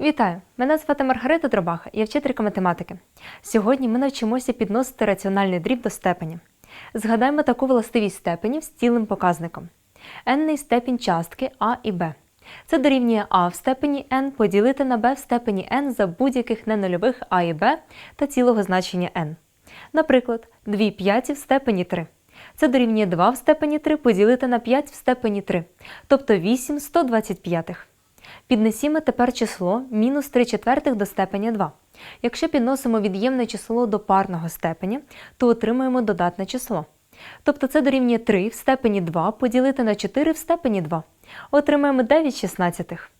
Вітаю! Мене звати Маргарита Дробаха, я вчителька математики. Сьогодні ми навчимося підносити раціональний дріб до степені. Згадаємо таку властивість степенів з цілим показником. n степінь частки а і b. Це дорівнює а в степені n поділити на b в степені n за будь-яких ненульових а і b та цілого значення n. Наприклад, 2 п'яті в степені 3. Це дорівнює 2 в степені 3 поділити на 5 в степені 3, тобто 8 125. Піднесімо тепер число мінус 3 четвертих до степеня 2. Якщо підносимо від'ємне число до парного степеня, то отримуємо додатне число. Тобто це дорівнює 3 в степені 2 поділити на 4 в степені 2. Отримаємо 9 шістнадцятих.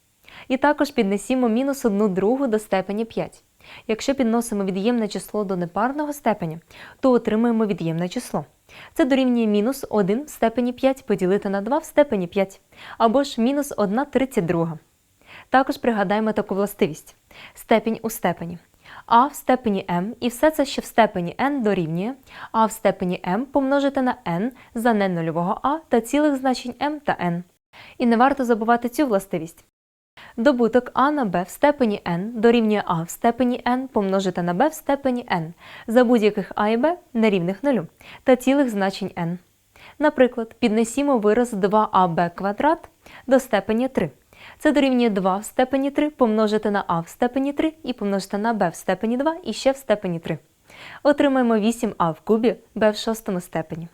І також піднесімо мінус 1 другу до степені 5. Якщо підносимо від'ємне число до непарного степеня, то отримаємо від'ємне число. Це дорівнює мінус 1 в степені 5 поділити на 2 в степені 5, або ж мінус 1 32. Також пригадаємо таку властивість: степінь у степені. А в степені m і все це, що в степені n дорівнює, а в степені m помножити на n за ненульового а та цілих значень m та n. І не варто забувати цю властивість. Добуток а на b в степені n дорівнює а в степені n помножити на b в степені n за будь-яких а і b нерівних нулю та цілих значень n. Наприклад, піднесімо вираз 2аб квадрат до степені 3. Це дорівнює 2 в степені 3 помножити на а в степені 3 і помножити на b в степені 2 і ще в степені 3. Отримаємо 8а в кубі b в шостому степені.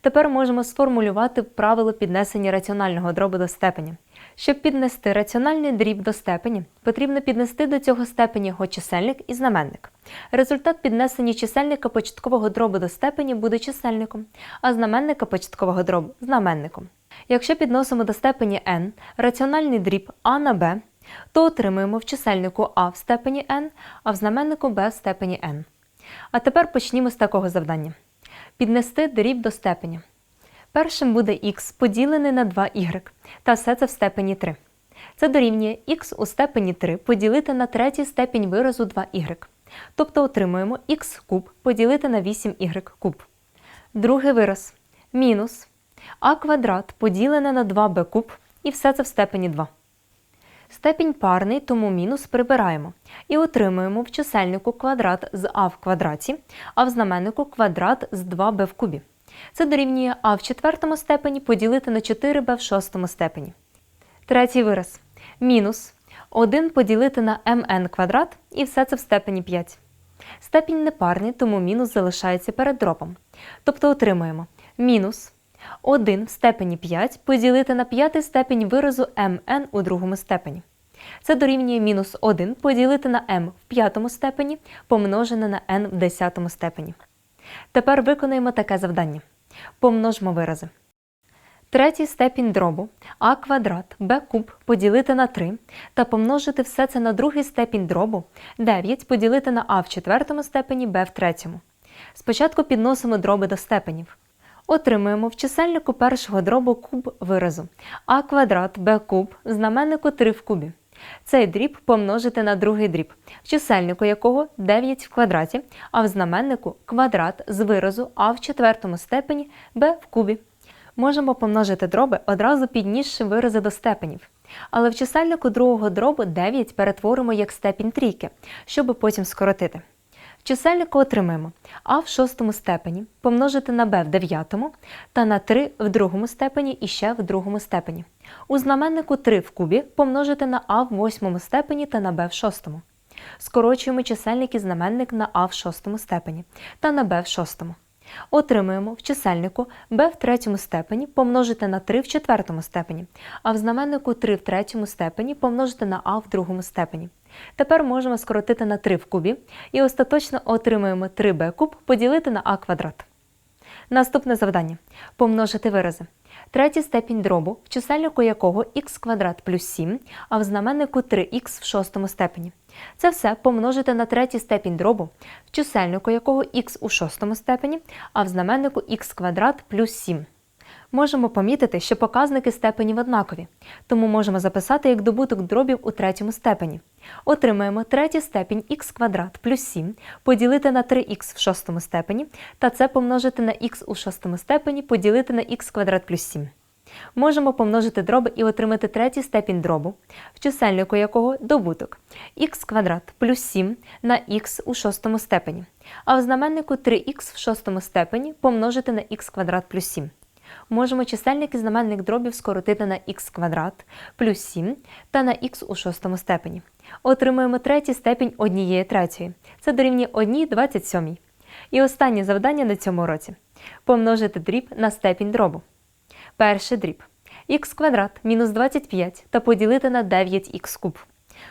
Тепер можемо сформулювати правило піднесення раціонального дробу до степені. Щоб піднести раціональний дріб до степені, потрібно піднести до цього степені його чисельник і знаменник. Результат піднесення чисельника початкового дробу до степені буде чисельником, а знаменника початкового дробу знаменником. Якщо підносимо до степені n раціональний дріб а на b, то отримуємо в чисельнику а в степені n, а в знаменнику b в степені n. А тепер почнімо з такого завдання. Піднести дріб до степені. Першим буде х поділений на 2y, та все це в степені 3. Це дорівнює х у степені 3 поділити на третій степінь виразу 2y. Тобто отримуємо х куб поділити на 8y куб. Другий вираз мінус а квадрат поділене на 2b куб і все це в степені 2. Степінь парний, тому мінус прибираємо. І отримуємо в чисельнику квадрат з а в квадраті, а в знаменнику квадрат з 2b в кубі. Це дорівнює а в четвертому степені поділити на 4b в шостому степені. Третій вираз. Мінус 1 поділити на mn квадрат і все це в степені 5. Степінь непарний, тому мінус залишається перед дробом. Тобто отримуємо мінус 1 в степені 5 поділити на п'ятий степень виразу mn у другому степені. Це дорівнює мінус 1 поділити на m в п'ятому степені помножене на n в десятому степені. Тепер виконуємо таке завдання. Помножмо вирази. Третій степінь дробу а квадрат b куб поділити на 3 та помножити все це на другий степінь дробу 9 поділити на а в четвертому степені b в третьому. Спочатку підносимо дроби до степенів. Отримуємо в чисельнику першого дробу куб виразу а квадрат b куб знаменнику 3 в кубі. Цей дріб помножити на другий дріб, в чисельнику якого 9 в квадраті, а в знаменнику квадрат з виразу а в четвертому степені b в кубі. Можемо помножити дроби одразу піднісши вирази до степенів. Але в чисельнику другого дробу 9 перетворимо як степінь трійки, щоб потім скоротити. Чисельнику отримаємо а в шостому степені помножити на b в дев'ятому та на 3 в другому степені і ще в другому степені. У знаменнику 3 в кубі помножити на а в восьмому степені та на b в шостому. Скорочуємо чисельник і знаменник на а в шостому степені та на b в шостому. Отримуємо в чисельнику b в третьому степені помножити на 3 в четвертому степені, а в знаменнику 3 в третьому степені помножити на а в другому степені. Тепер можемо скоротити на 3 в кубі і остаточно отримуємо 3b куб поділити на а квадрат. Наступне завдання помножити вирази. Третій степінь дробу, в чисельнику якого х квадрат плюс 7, а в знаменнику 3х в шостому степені. Це все помножити на третій степінь дробу, в чисельнику якого х у шостому степені, а в знаменнику х квадрат плюс 7. Можемо помітити, що показники степенів однакові, тому можемо записати як добуток дробів у третьому степені. Отримаємо третій степінь х квадрат плюс 7 поділити на 3х в шостому степені, та це помножити на х у шостому степені поділити на х квадрат плюс 7. Можемо помножити дроби і отримати третій степінь дробу, в чисельнику якого добуток х квадрат плюс 7 на х у шостому степені, а в знаменнику 3х в шостому степені помножити на х квадрат плюс 7. Можемо чисельник і знаменник дробів скоротити на х квадрат плюс 7 та на х у шостому степені. Отримуємо третій степінь однієї третьої. Це дорівнює 1 27. І останнє завдання на цьому уроці – помножити дріб на степінь дробу. Перший дріб х квадрат мінус 25 та поділити на 9х куб.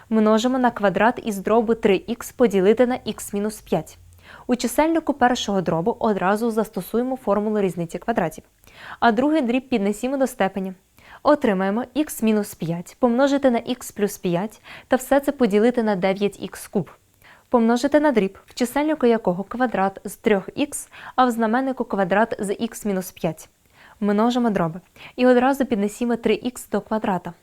Множимо на квадрат із дробу 3х поділити на х мінус 5. У чисельнику першого дробу одразу застосуємо формулу різниці квадратів, а другий дріб піднесімо до степені. Отримаємо х мінус 5 помножити на х плюс 5 та все це поділити на 9х куб. Помножити на дріб, в чисельнику якого квадрат з 3х, а в знаменнику квадрат з х мінус 5. Множимо дроби і одразу піднесімо 3х до квадрата.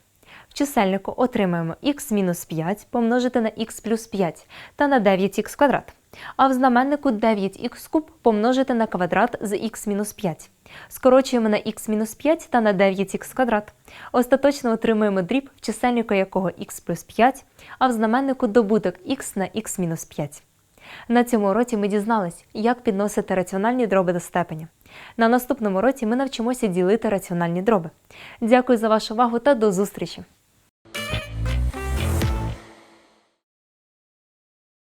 В чисельнику отримаємо х мінус 5 помножити на х плюс 5 та на 9х квадрат. А в знаменнику 9х куб помножити на квадрат з х мінус 5. Скорочуємо на х мінус 5 та на 9х квадрат. Остаточно отримуємо дріб, в чисельнику якого х плюс 5, а в знаменнику добуток х на х мінус 5. На цьому уроці ми дізнались, як підносити раціональні дроби до степеня. На наступному уроці ми навчимося ділити раціональні дроби. Дякую за вашу увагу та до зустрічі!